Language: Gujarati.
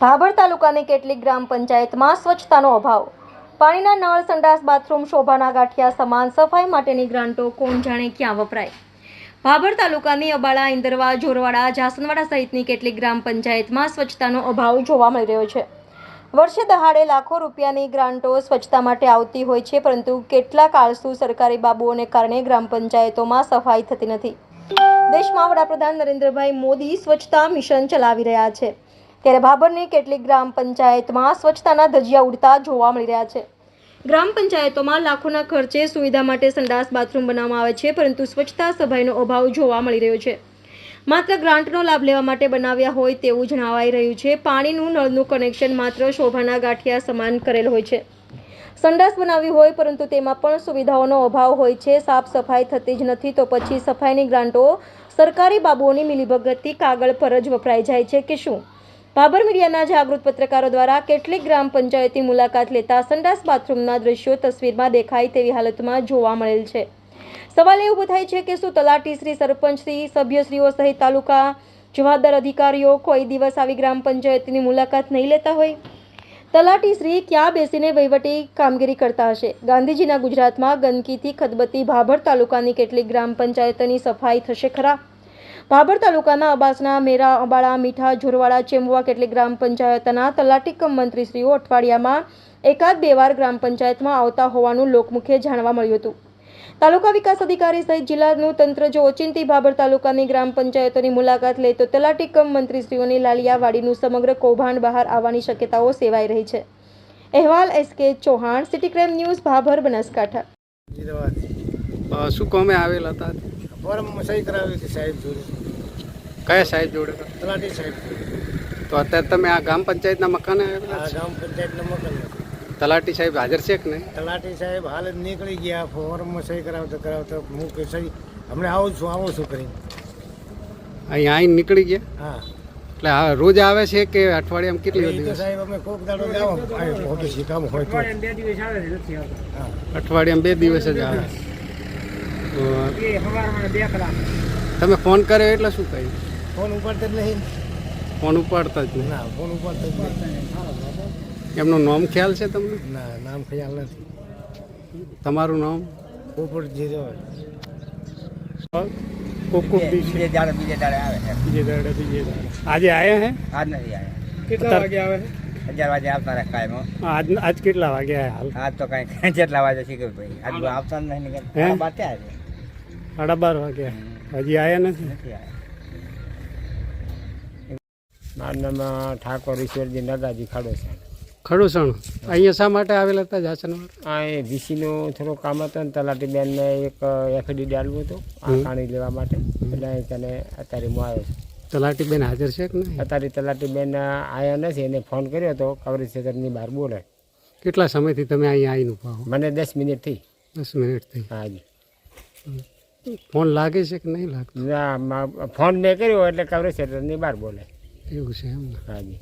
ભાભર તાલુકાની કેટલીક ગ્રામ પંચાયતમાં સ્વચ્છતાનો અભાવ. પાણીના નળ, સંડાસ, બાથરૂમ, શોભાના ગાંઠિયા, સમાન સફાઈ માટેની ગ્રાન્ટો, કોણ જાણે ક્યાં વપરાય? ભાભર તાલુકાની અબાળા, ઇન્દરવા, જોરવાડા, જાસનવાડા સહિતની કેટલીક ગ્રામ પંચાયતમાં સ્વચ્છતાનો અભાવ જોવા મળી રહ્યો છે. વર્ષે દહાડે લાખો રૂપિયાની ગ્રાન્ટો સ્વચ્છતા માટે આવતી હોય છે, પરંતુ કેટલાક આળસુ સરકારી બાબુઓને કારણે ગ્રામ પંચાયતોમાં સફાઈ થતી નથી. દેશમાં વડાપ્રધાન નરેન્દ્રભાઈ મોદી સ્વચ્છતા મિશન ચલાવી રહ્યા છે. ત્યારે ભાભરની કેટલીક ગ્રામ પંચાયતમાં સ્વચ્છતાના ધજિયા ઉડતા જોવા મળી રહ્યા છે. ગ્રામ પંચાયતોમાં લાખોના ખર્ચે સુવિધા માટે સંડાસ બાથરૂમ બનાવવામાં આવે છે, પરંતુ સ્વચ્છતા સભાઈનો અભાવ જોવા મળી રહ્યો છે. માત્ર ગ્રાન્ટનો લાભ લેવા માટે બનાવ્યા હોય તેવું જણાવાઈ રહ્યું છે. પાણીનું, નળનું કનેક્શન માત્ર શોભાના ગાંઠિયા સમાન કરેલ હોય છે. સંડાસ બનાવી હોય, પરંતુ તેમાં પણ સુવિધાઓનો અભાવ હોય છે. સાફ સફાઈ થતી જ નથી, તો પછી સફાઈની ગ્રાન્ટો સરકારી બાબુઓની મિલીભગતથી કાગળ પર જ વપરાઈ જાય છે કે શું? બાબર મીડિયાના જાગૃત પત્રકારો દ્વારા કેટલીક ગ્રામ પંચાયતની મુલાકાત લેતા સંડાસ બાથરૂમના દ્રશ્યો તસવીરમાં દેખાય તેવી હાલતમાં જોવા મળેલ છે. સવાલ એ થાય છે કે શું તલાટી શ્રી સરપંચ શ્રી સભ્યશ્રીઓ સહિત તાલુકા જવાબદાર અધિકારીઓ કોઈ દિવસ આવી ગ્રામ પંચાયતની મુલાકાત નહીં લેતા હોય? તલાટી શ્રી ક્યાં બેસીને વહીવટી કામગીરી કરતા હશે? ગાંધીજીના ગુજરાતમાં ગંદકીથી ખદબતી ભાભર તાલુકાની કેટલીક ગ્રામ પંચાયતની સફાઈ થશે ખરા? ભાભર તાલુકાના અબાસના મેરા, અબાળા, મીઠા, ઝોરવાડા, ચેમ્બુવા કેટલીક ગ્રામ પંચાયતના તલાટી કમ મંત્રીશ્રીઓ અઠવાડિયામાં એકાદ બે વાર ગ્રામ પંચાયતમાં આવતા હોવાનું લોકમુખે જાણવા મળ્યું હતું. તાલુકા વિકાસ અધિકારી સહિત જિલ્લાનું તંત્ર જો ઓચિંતી ભાભર તાલુકાની ગ્રામ પંચાયતોની મુલાકાત લે તો તલાટી કમ મંત્રીશ્રીઓની લાલિયાવાડીનું સમગ્ર કૌભાંડ બહાર આવવાની શક્યતાઓ સેવાઈ રહી છે. અહેવાલ S K Chauhan city crime news Bhabhar Banaskantha. શું કોમે આવેલા હતા? ફોર્મ સહી કરાવી હતી સાહેબ જોડે. કયા સાહેબ જોડે? તલાટી સાહેબ. તો અત્યારે તમે આ ગ્રામ પંચાયતના મકાને આવેલા? ગ્રામ પંચાયતનો મકાન. તલાટી સાહેબ હાજર છે કે નહીં? તલાટી સાહેબ હાલ જ નીકળી ગયા ફોર્મમાં સહી કરાવતા કરાવતા હું કે સહી હમણાં આવું છું આવું છું કરીને. અહીંયા આવીને નીકળી ગયા? હા. એટલે આ રોજ આવે છે કે અઠવાડિયામાં કેટલી દિવસ સાહેબ અમે કોક દાડો જાઓ ઓફિસે કામ હોય તો. હા. અઠવાડિયામાં બે દિવસ જ આવે. તમે ફોન કર્યો એટલે શું કહ્યું ફોન ઉપાડતા જ નહીં. ફોન ઉપાડતા જ નહીં. ના ફોન ઉપાડતા જ નહીં. એમનું નામ ખ્યાલ છે તમને? ના નામ ખ્યાલ નથી. તમારું નામ? ઉપર જીરો. કોક કોક બીજે દાડે બીજે દાડે આવે છે. બીજે દાડે બીજે આજે આયા હે? આજ નથી આવ્યા કેટલા વાગે આવે અગિયાર વાગે આવતા રહે કાયમ. આજ આજ કેટલા વાગે હાલ? આજ તો કઈ જેટલા વાગે શીખવું ભાઈ. આજ આવતા નહીં? નીકળ બાતે આવે સાડા બાર વાગે હજી આવ્યા નથી? નથી આવ્યા મારું નામ ઠાકોર ઈશ્વરજી નગાજી ખાડો છે. ખડુસણ. અહીંયા શા માટે આવેલા હતા જાસનવાર આ એ વીસીનો થોડું કામ હતો ને તલાટી બેનને એક એફડી ડાલવું હતું આ કાણી લેવા માટે. એટલે તેને અત્યારે હું આવ્યો છું. તલાટી બેન હાજર છે કે નહીં? અત્યારે તલાટી બેન આવ્યા નથી એને ફોન કર્યો હતો કવરેજ ક્ષેત્રની બહાર બોલે કેટલા સમયથી તમે અહીંયા આવીને ઊભા હો? મને દસ મિનિટ થઈ. દસ મિનિટ થઈ. હાજી ફોન લાગે છે કે નહીં લાગતો? ના ફોન મેં કર્યો એટલે કવરેજ ક્ષેત્રની બહાર બોલે એવું છે એમ હાજી